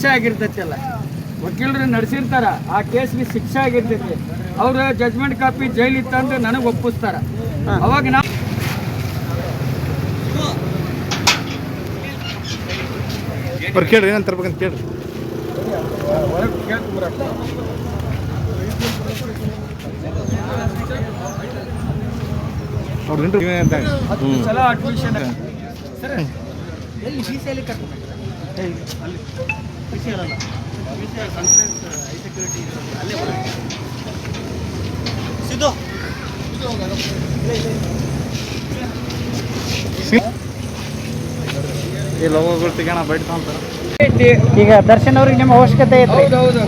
ಶಿಕ್ಷೆ ಆಗಿರ್ತೈತಲ್ಲ ವಕೀಲರು ನಡೆಸಿರ್ತಾರ ಆ ಕೇಸ್ಗೆ ಶಿಕ್ಷೆ ಆಗಿರ್ತೈತಿ. ಅವ್ರ ಜಜ್ಮೆಂಟ್ ಕಾಪಿ ಜೈಲಿ ತಂದು ನನಗೆ ಒಪ್ಪಿಸ್ತಾರ. ಅವಾಗ ನಾ ಕೇಳ್ರಿ ಏನಂತ ತರ್ಬೇಕಂತ ಕೇಳ್ರಿ. ಅವ್ರು ಈ ಲೋಗೋಗಳು ತೆಗೋಣ ಈಗ ದರ್ಶನ್ ಅವ್ರಿಗೆ ನಿಮ್ಮ ಅವಶ್ಯಕತೆ ಐತೆ ಹೌದು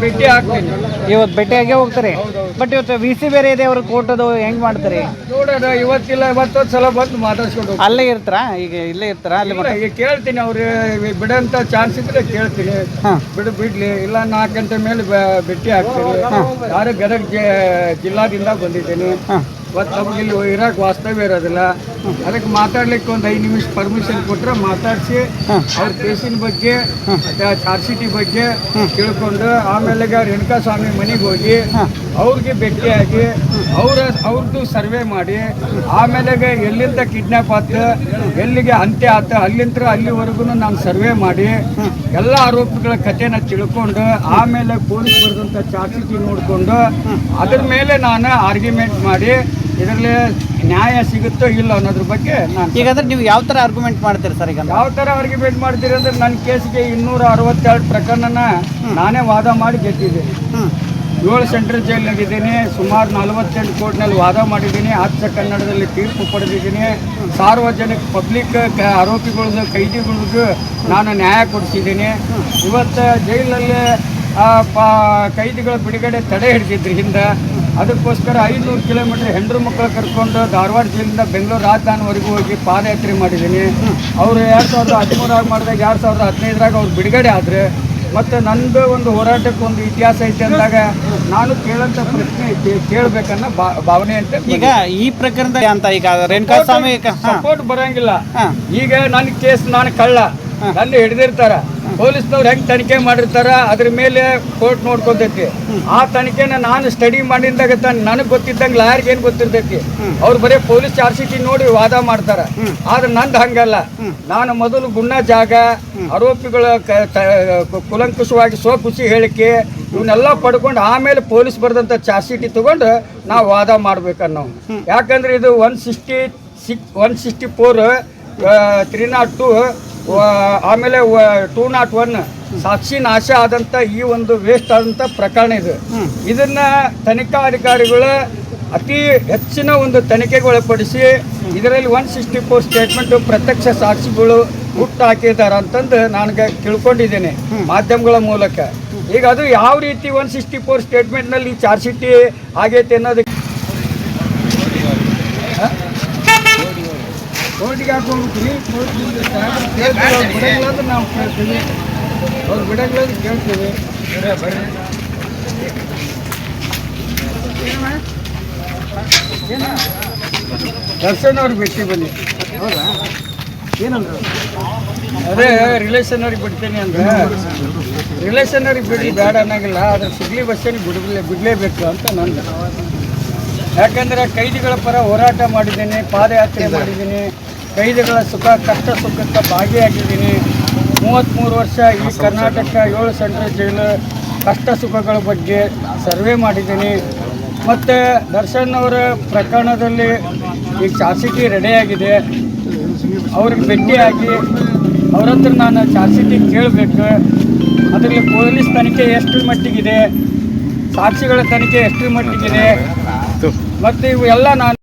ಭೇಟಿ ಆಗ್ತೀನಿ ಇವತ್ತು ಭೇಟಿಯಾಗೇ ಹೋಗ್ತಾರೆ? ಬಟ್ ಇವತ್ತು ವಿ ಸಿ ಬೇರೆ ಇದೆ ಅವ್ರ ಕೋಟದು ಹೆಂಗ್ ಮಾಡ್ತಾರೆ? ನೋಡೋಣ ಇವತ್ತಿಲ್ಲ ಇವತ್ತೊಂದು ಸಲ ಬಂದು ಮಾತಾಡ್ಸ್ಕೊಂಡು ಹೋಗ್ತೀನಿ. ಅಲ್ಲೇ ಇರ್ತಾರ? ಈಗ ಇಲ್ಲೇ ಇರ್ತಾರ? ಅಲ್ಲಿ ಇಲ್ಲ, ಈಗ ಕೇಳ್ತೀನಿ ಅವ್ರು ಬಿಡಂತ ಚಾನ್ಸ್ ಇದ್ರೆ ಕೇಳ್ತೀನಿ. ಹಾ. ಬಿಡು ಬಿಡ್ಲಿ. ಇಲ್ಲ ನಾಲ್ಕು ಗಂಟೆ ಮೇಲೆ ಬ- ಭೇಟಿ ಆಗ್ತೀನಿ. ನಾನು ಗದಗ ಜಿ- ಜಿಲ್ಲಾದಿಂದ ಬಂದಿದ್ದೀನಿ. ಹಾ. ಇವತ್ತು ನಮ್ಗೆ ಇಲ್ಲಿ ಇರಕ್ಕೆ ವಾಸ್ತವ್ಯ ಇರೋದಿಲ್ಲ. ಅದಕ್ಕೆ ಮಾತಾಡ್ಲಿಕ್ಕೆ ಒಂದು ಐದು ನಿಮಿಷ ಪರ್ಮಿಷನ್ ಕೊಟ್ಟರೆ ಮಾತಾಡಿಸಿ ಅವ್ರ ಕೇಸಿನ ಬಗ್ಗೆ ಮತ್ತೆ ಚಾರ್ಜ್ ಶೀಟಿ ಬಗ್ಗೆ ತಿಳ್ಕೊಂಡು ಆಮೇಲೆ ರೇಣುಕಾ ಸ್ವಾಮಿ ಮನೆಗೆ ಹೋಗಿ ಅವ್ರಿಗೆ ಭೇಟಿಯಾಗಿ ಅವ್ರ ಅವ್ರದ್ದು ಸರ್ವೆ ಮಾಡಿ ಆಮೇಲೆ ಎಲ್ಲಿಂದ ಕಿಡ್ನಾಪ್ ಆತು ಎಲ್ಲಿಗೆ ಅಂತ್ಯ ಆತು ಅಲ್ಲಿಂದ ಅಲ್ಲಿವರೆಗೂ ನಾನು ಸರ್ವೆ ಮಾಡಿ ಎಲ್ಲ ಆರೋಪಿಗಳ ಕಥೆನ ತಿಳ್ಕೊಂಡು ಆಮೇಲೆ ಪೊಲೀಸ್ ಬರೆದಂಥ ಚಾರ್ಜ್ ನೋಡಿಕೊಂಡು ಅದ್ರ ಮೇಲೆ ನಾನು ಆರ್ಗ್ಯುಮೆಂಟ್ ಮಾಡಿ ಇದರಲ್ಲಿ ನ್ಯಾಯ ಸಿಗುತ್ತೋ ಇಲ್ಲ ಅನ್ನೋದ್ರ ಬಗ್ಗೆ ನಾನು ಈಗ ಅಂದ್ರೆ ನೀವು ಯಾವ ತರ ಆರ್ಗ್ಯುಮೆಂಟ್ ಮಾಡ್ತೀರಿ ಸರ್ ಈಗ ಯಾವ ಥರ ಆರ್ಗ್ಯುಮೆಂಟ್ ಮಾಡ್ತೀರಿ ಅಂದ್ರೆ ನನ್ನ ಕೇಸ್ಗೆ ಇನ್ನೂರ ಅರವತ್ತೆರಡು ಪ್ರಕರಣನ ನಾನೇ ವಾದ ಮಾಡಿ ಗೆದ್ದಿದ್ದೀನಿ. ಏಳು ಸೆಂಟ್ರಲ್ ಜೈಲ್ನಾಗಿದ್ದೀನಿ ಸುಮಾರು ನಲವತ್ತೆಂಟು ಕೋರ್ಟ್ನಲ್ಲಿ ವಾದ ಮಾಡಿದ್ದೀನಿ, ಹತ್ತು ಕನ್ನಡದಲ್ಲಿ ತೀರ್ಪು ಪಡೆದಿದ್ದೀನಿ. ಸಾರ್ವಜನಿಕ ಪಬ್ಲಿಕ್ ಆರೋಪಿಗಳದ್ದು ಕೈದಿಗಳಿಗೂ ನಾನು ನ್ಯಾಯ ಕೊಡಿಸಿದ್ದೀನಿ. ಇವತ್ತು ಜೈಲಲ್ಲಿ ಕೈದಿಗಳ ಬಿಡುಗಡೆ ತಡೆ ಹಿಡಿದಿದ್ರು ಹಿಂದೆ ಅದಕ್ಕೋಸ್ಕರ ಐನೂರು ಕಿಲೋಮೀಟ್ರ್ ಹೆಂಡ್ರು ಮಕ್ಕಳು ಕರ್ಕೊಂಡು ಧಾರವಾಡ ಜಿಲ್ಲೆಯಿಂದ ಬೆಂಗಳೂರು ರಾಜಧಾನಿವರೆಗೂ ಹೋಗಿ ಪಾದಯಾತ್ರೆ ಮಾಡಿದ್ದೀನಿ. ಅವರು ಎರಡು ಸಾವಿರದ ಹದಿಮೂರಾಗ ಮಾಡಿದಾಗ, ಎರಡು ಸಾವಿರದ ಹದಿನೈದರಾಗ ಅವ್ರು ಬಿಡುಗಡೆ ಆದರೆ ಮತ್ತು ನಂದು ಒಂದು ಹೋರಾಟಕ್ಕೆ ಒಂದು ಇತಿಹಾಸ ಐತೆ ಅಂದಾಗ ನಾನು ಕೇಳಂತ ಪ್ರಶ್ನೆ ಐತಿ ಕೇಳಬೇಕನ್ನೋ ಭಾವನೆ ಅಂತ ಈಗ ಈ ಪ್ರಕರಣದ ಅಂತ ಈಗ ರೇಣುಕಾ ಸ್ವಾಮಿ ಸಪೋರ್ಟ್ ಬರಂಗಿಲ್ಲ. ಈಗ ನನ್ನ ಕೇಸ್ ನಾನು ಕಳ್ಳ. ನನ್ನ ಹಿಡಿದಿರ್ತಾರ. ಪೊಲೀಸ್ನವ್ರು ಹೆಂಗೆ ತನಿಖೆ ಮಾಡಿರ್ತಾರ ಅದ್ರ ಮೇಲೆ ಕೋರ್ಟ್ ನೋಡ್ಕೊತೈತಿ. ಆ ತನಿಖೆನ ನಾನು ಸ್ಟಡಿ ಮಾಡಿದಾಗ ನನಗೆ ಗೊತ್ತಿದ್ದಂಗೆ ಲಾಯರ್ಗೆ ಏನ್ ಗೊತ್ತಿರ್ತೈತಿ. ಅವ್ರು ಬರೀ ಪೊಲೀಸ್ ಚಾರ್ಜ್ ಶೀಟ್ ನೋಡಿ ವಾದ ಮಾಡ್ತಾರೆ. ಆದ್ರೆ ನಂದು ಹಂಗಲ್ಲ. ನಾನು ಮೊದಲು ಗುಣ ಜಾಗ ಆರೋಪಿಗಳ ಕುಲಂಕುಷವಾಗಿ ತ- ಖುಷಿ ಹೇಳಿಕೆ ಇವನ್ನೆಲ್ಲ ಪಡ್ಕೊಂಡು ಆಮೇಲೆ ಪೊಲೀಸ್ ಬರೆದಂಥ ಚಾರ್ಜ್ ಶೀಟ್ ತಗೊಂಡು ನಾವು ವಾದ ಮಾಡ್ಬೇಕನ್ನೋ ಯಾಕಂದ್ರೆ ಇದು one sixty six one sixty four three naught two ಆಮೇಲೆ ಟೂ ನಾಟ್ ಒನ್ ಸಾಕ್ಷಿ ನಾಶ ಆದಂಥ ಈ ಒಂದು ವೇಸ್ಟ್ ಆದಂಥ ಪ್ರಕರಣ ಇದು. ಇದನ್ನ ತನಿಖಾ ಅಧಿಕಾರಿಗಳು ಅತಿ ಹೆಚ್ಚಿನ ಒಂದು ತನಿಖೆಗೆ ಒಳಪಡಿಸಿ ಇದರಲ್ಲಿ ಒನ್ ಸಿಕ್ಸ್ಟಿ ಫೋರ್ ಸ್ಟೇಟ್ಮೆಂಟ್ ಪ್ರತ್ಯಕ್ಷ ಸಾಕ್ಷಿಗಳು ಹುಟ್ಟು ಹಾಕಿದ್ದಾರೆ ಅಂತಂದು ನನಗೆ ತಿಳ್ಕೊಂಡಿದ್ದೇನೆ ಮಾಧ್ಯಮಗಳ ಮೂಲಕ. ಈಗ ಅದು ಯಾವ ರೀತಿ ಒನ್ ಸಿಕ್ಸ್ಟಿ ಫೋರ್ ಸ್ಟೇಟ್ಮೆಂಟ್ನಲ್ಲಿ ಚಾರ್ಜ್ ಶೀಟಿ ಆಗೈತೆ ಅನ್ನೋದಕ್ಕೆ ನಾವು ಕೇಳ್ತೀವಿ. ಅವ್ರು ಬಿಡಂಗಿಲ್ಲ ಅಂದ್ರೆ ಕೇಳ್ತೀವಿ. ಬರ್ರಿ ದರ್ಶನ್ ಅವ್ರಿಗೆ ಭೇಟಿ ಬನ್ನಿ. ಹೌದಾ? ಏನಂದ್ರು? ಅದೇ ರಿಲೇಷನ್ ಅವ್ರಿಗೆ ಬಿಡ್ತೀನಿ ಅಂದ್ರೆ. ರಿಲೇಷನ್ ಅವ್ರಿಗೆ ಬಿಡಿ ಬೇಡ ಅನ್ನೋಂಗಿಲ್ಲ. ಆದ್ರೆ ಸಿಗ್ಲಿ ಬಸ್ಸಲ್ಲಿ ಬಿಡಲೇ ಬಿಡಲೇಬೇಕು ಅಂತ ನಂದು. ಯಾಕಂದ್ರೆ ಕೈದಿಗಳ ಪರ ಹೋರಾಟ ಮಾಡಿದ್ದೀನಿ, ಪಾದಯಾತ್ರೆ ಮಾಡಿದ್ದೀನಿ. ಕೈದಿಗಳ ಸುಖ ಕಷ್ಟ ಸುಖಕ್ಕೆ ಭಾಗಿಯಾಗಿದ್ದೀನಿ. ಮೂವತ್ತ್ಮೂರು ವರ್ಷ ಈ ಕರ್ನಾಟಕ ಏಳು ಸೆಂಟ್ರಲ್ ಜೈಲು ಕಷ್ಟ ಸುಖಗಳ ಬಗ್ಗೆ ಸರ್ವೆ ಮಾಡಿದ್ದೀನಿ. ಮತ್ತು ದರ್ಶನ್ ಅವರ ಪ್ರಕರಣದಲ್ಲಿ ಈ ಚಾರ್ಸಿಟಿ ಶೀಟಿ ರೆಡಿಯಾಗಿದೆ. ಅವ್ರಿಗೆ ಭೇಟಿಯಾಗಿ ಅವ್ರ ಹತ್ರ ನಾನು ಚಾರ್ಸಿಟಿ ಕೇಳಬೇಕು. ಅದರಲ್ಲಿ ಪೊಲೀಸ್ ತನಿಖೆ ಎಷ್ಟು ಮಟ್ಟಿಗಿದೆ? ಸಾಕ್ಷಿಗಳ ತನಿಖೆ ಎಷ್ಟು ಮಟ್ಟಿಗಿದೆ? ಮತ್ತು ಇವು ಎಲ್ಲ ನಾನು